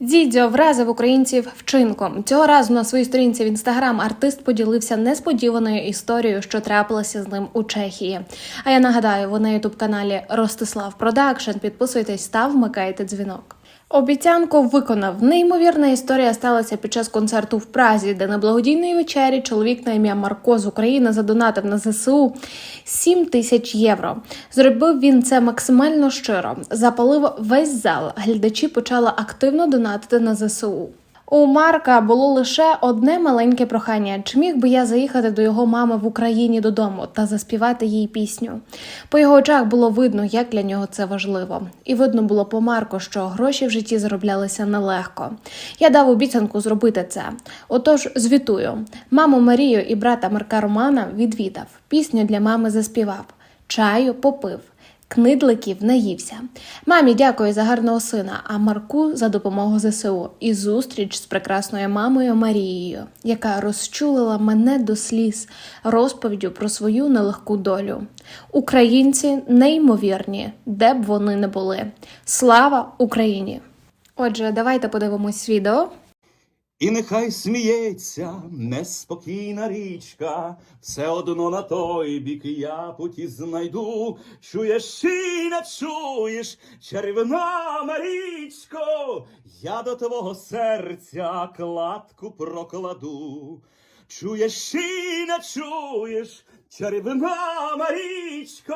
Дідьо вразив українців вчинком. Цього разу на своїй сторінці в інстаграм артист поділився несподіваною історією, що трапилася з ним у Чехії. А я нагадаю, ви на ютуб каналі Ростислав Продакшн. Підписуйтесь та вмикайте дзвінок. Обіцянку виконав. Неймовірна історія сталася під час концерту в Празі, де на благодійної вечері чоловік на ім'я Марко з України задонатив на ЗСУ 7 тисяч євро. Зробив він це максимально щиро. Запалив весь зал. Глядачі почали активно донатити на ЗСУ. У Марка було лише одне маленьке прохання: чи міг би я заїхати до його мами в Україні додому та заспівати їй пісню? По його очах було видно, як для нього це важливо, і видно було по Марку, що гроші в житті зароблялися нелегко. Я дав обіцянку зробити це. Отож, звітую: маму Марію і брата Марка Романа відвідав. Пісню для мами заспівав, чаю попив. Книдликів наївся. Мамі дякую за гарного сина, а Марку за допомогу ЗСУ і зустріч з прекрасною мамою Марією, яка розчулила мене до сліз розповіддю про свою нелегку долю. Українці неймовірні, де б вони не були. Слава Україні! Отже, давайте подивимось відео. І нехай сміється неспокійна річка, все одно на той бік я путі знайду. Чуєш чи не чуєш, чарівна Марічко, я до твого серця кладку прокладу. Чуєш чи не чуєш, чарівна Марічко,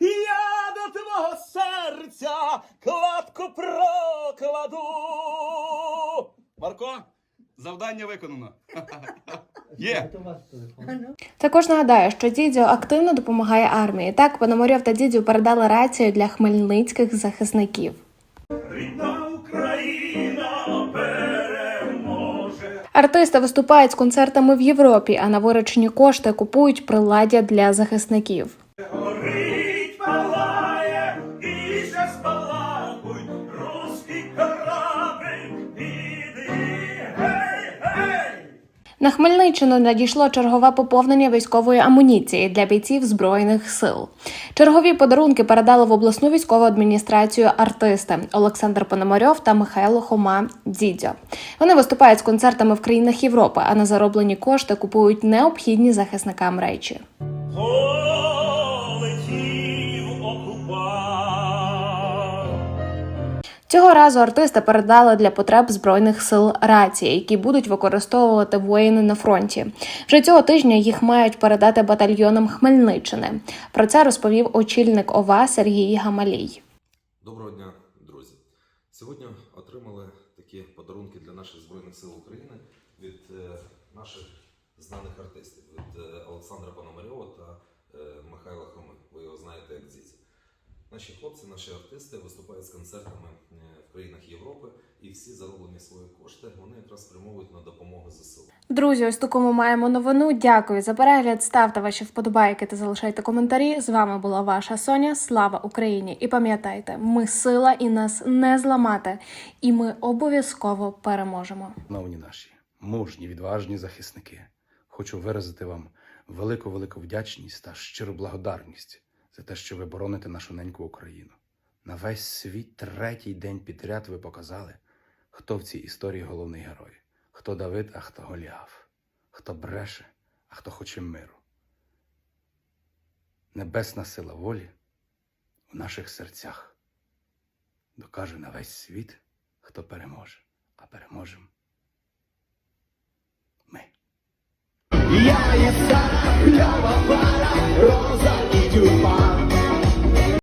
я до твого серця кладку прокладу. Марко, завдання виконано. Є. Також нагадаю, що Дідьо активно допомагає армії. Так, Пономарьов та Дідьо передали рацію для хмельницьких захисників. Рідна Україна переможе. Артисти виступають з концертами в Європі, а на виручені кошти купують приладдя для захисників. На Хмельниччину надійшло чергове поповнення військової амуніції для бійців збройних сил. Чергові подарунки передали в обласну військову адміністрацію артисти Олександр Пономарьов та Михайло Хома Дзідзьо. Вони виступають з концертами в країнах Європи, а на зароблені кошти купують необхідні захисникам речі. Цього разу артисти передали для потреб збройних сил рації, які будуть використовувати воїни на фронті. Вже цього тижня їх мають передати батальйонам Хмельниччини. Про це розповів очільник ОВА Сергій Гамалій. Доброго дня, друзі! Сьогодні отримали такі подарунки для наших Збройних сил України від е, наших знаних артистів від е, Олександра Пономарьова та е, Михайла Хоми. Ви його знаєте як Дзідзі. Наші хлопці, наші артисти виступають з концертами е, в країнах Європи, і всі зароблені свої кошти вони якраз спрямовують на допомогу ЗСУ. Друзі, ось таку ми маємо новину. Дякую за перегляд. Ставте ваші вподобайки та залишайте коментарі. З вами була ваша Соня. Слава Україні! І пам'ятайте, ми сила і нас не зламати, і ми обов'язково переможемо. Шановні наші мужні, відважні захисники, хочу виразити вам велику велику вдячність та щиру благодарність за те, що ви бороните нашу неньку Україну. На весь світ третій день підряд ви показали, хто в цій історії головний герой, хто Давид, а хто Голіаф, хто бреше, а хто хоче миру. Небесна сила волі в наших серцях докаже на весь світ, хто переможе, а переможемо ми. Я